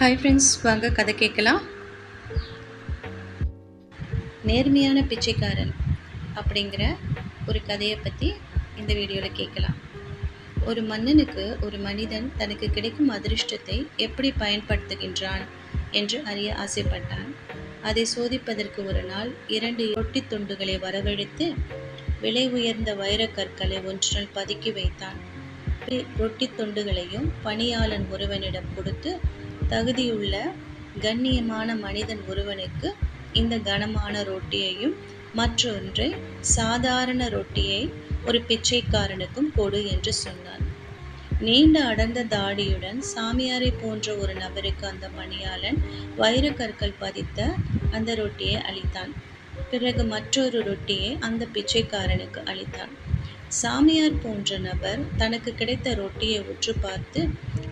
Hi friends வாங்க கதை கேட்கலாம். நேர்மையான பிச்சைக்காரன் அப்படிங்கிற ஒரு கதையை பற்றி இந்த வீடியோவில் கேட்கலாம். ஒரு மன்னனுக்கு ஒரு மனிதன் தனக்கு கிடைக்கும் அதிர்ஷ்டத்தை எப்படி பயன்படுத்துகின்றான் என்று அறிய ஆசைப்பட்டான். அதை சோதிப்பதற்கு ஒரு நாள் இரண்டு ரொட்டி துண்டுகளை வரவழைத்து விலை உயர்ந்த வைரக் கற்களை ஒன்றில் பதுக்கி வைத்தான். ரொட்டி துண்டுகளையும் பணியாளன் ஒருவனிடம் கொடுத்து தகுதியுள்ள கண்ணியமான மனிதன் ஒருவனுக்கு இந்த கனமான ரொட்டியையும் மற்றொன்றை சாதாரண ரொட்டியை ஒரு பிச்சைக்காரனுக்கும் கொடு என்று சொன்னான். நீண்ட அடர்ந்த தாடியுடன் சாமியாரை போன்ற ஒரு நபருக்கு அந்த பணியாளன் வைரக்கற்கள் பதித்த அந்த ரொட்டியை அளித்தான். பிறகு மற்றொரு ரொட்டியை அந்த பிச்சைக்காரனுக்கு அளித்தான். சாமியார் போன்ற நபர் தனக்கு கிடைத்த ரொட்டியை உற்று பார்த்து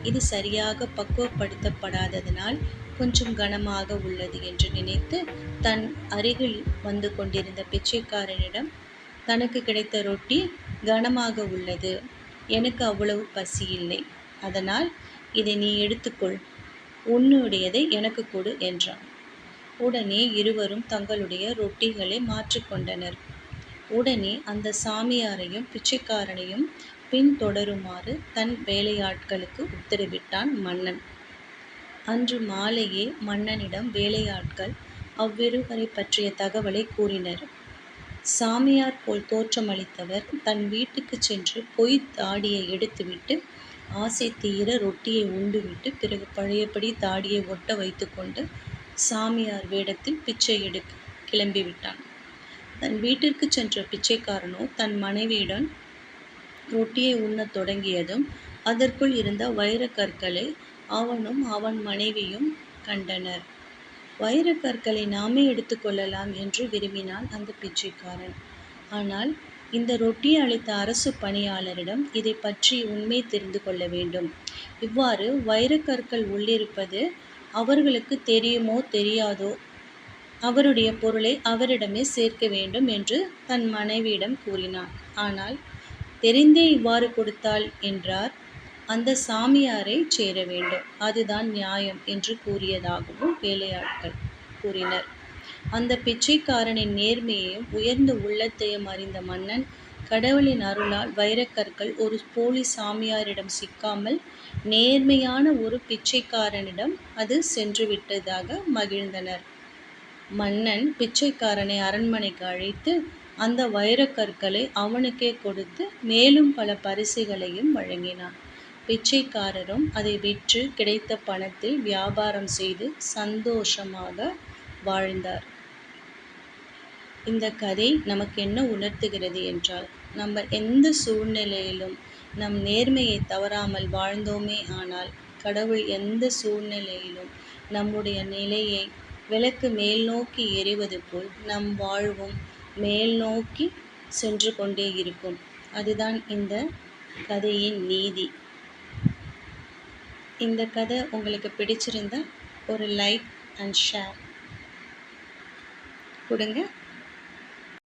இது சரியாக பக்குவப்படுத்தப்படாததனால் கொஞ்சம் கனமாக உள்ளது என்று நினைத்து தன் அருகில் வந்து கொண்டிருந்த பிச்சைக்காரனிடம் தனக்கு கிடைத்த ரொட்டி கனமாக உள்ளது. எனக்கு அவ்வளவு பசி இல்லை. அதனால் இதை நீ எடுத்துக்கொள். உன்னுடையதை எனக்கு கொடு என்றான். உடனே இருவரும் தங்களுடைய ரொட்டிகளை மாற்றிக்கொண்டனர். உடனே அந்த சாமியாரையும் பிச்சைக்காரனையும் பின்தொடருமாறு தன் வேலையாட்களுக்கு உத்தரவிட்டான் மன்னன். அன்று மாலையே மன்னனிடம் வேலையாட்கள் அவ்விருவரை பற்றிய தகவலை கூறினர். சாமியார் போல் தோற்றமளித்தவர் தன் வீட்டுக்கு சென்று பொய் தாடியை எடுத்துவிட்டு ஆசை தீர ரொட்டியை உண்டுவிட்டு பிறகு பழையபடி தாடியை ஒட்ட வைத்துக்கொண்டு சாமியார் வேடத்தில் பிச்சை எடுக்க கிளம்பிவிட்டான். தன் வீட்டிற்கு சென்ற பிச்சைக்காரனோ தன் மனைவியுடன் ரொட்டியை உண்ணத் தொடங்கியதும் அதற்குள் இருந்த வைரக்கற்களை அவனும் அவன் மனைவியும் கண்டனர். வைரக்கற்களை நாமே எடுத்துக்கொள்ளலாம் என்று விரும்பினான் அந்த பிச்சைக்காரன். ஆனால் இந்த ரொட்டி அளித்த அரசு பணியாளரிடம் இதை பற்றி உண்மை தெரிந்து கொள்ள வேண்டும். இவ்வாறு வைரக்கற்கள் உள்ளிருப்பது அவர்களுக்கு தெரியுமோ தெரியாதோ அவருடைய பொருளை அவரிடமே சேர்க்க வேண்டும் என்று தன் மனைவியிடம் கூறினான். ஆனால் தெரிந்தே இவ்வாறு கொடுத்தாள் என்றார். அந்த சாமியாரை சேர வேண்டும். அதுதான் நியாயம் என்று கூறியதாகவும் வேலையாட்கள் கூறினர். அந்த பிச்சைக்காரனின் நேர்மையையும் உயர்ந்த உள்ளத்தையும் அறிந்த மன்னன் கடவுளின் அருளால் வைரக்கற்கள் ஒரு போலி சாமியாரிடம் சிக்காமல் நேர்மையான ஒரு பிச்சைக்காரனிடம் அது சென்றுவிட்டதாக மகிழ்ந்தனர். மன்னன் பிச்சைக்காரனை அரண்மனைக்கு அழைத்து அந்த வைரக்கற்களை அவனுக்கே கொடுத்து மேலும் பல பரிசுகளையும் வழங்கினான். பிச்சைக்காரரும் அதை விற்று கிடைத்த பணத்தில் வியாபாரம் செய்து சந்தோஷமாக வாழ்ந்தார். இந்த கதை நமக்கு என்ன உணர்த்துகிறது என்றால் நம்ம எந்த சூழ்நிலையிலும் நம் நேர்மையை தவறாமல் வாழ்ந்தோமே ஆனால் கடவுள் எந்த சூழ்நிலையிலும் நம்முடைய நிலையை விளக்கு மேல் நோக்கி எறிவது போல் நம் வாழ்வும் மேல் நோக்கி சென்று கொண்டே இருக்கும். அதுதான் இந்த கதையின் நீதி. இந்த கதை உங்களுக்கு பிடிச்சிருந்தா ஒரு லைக் அண்ட் ஷேர் கொடுங்க.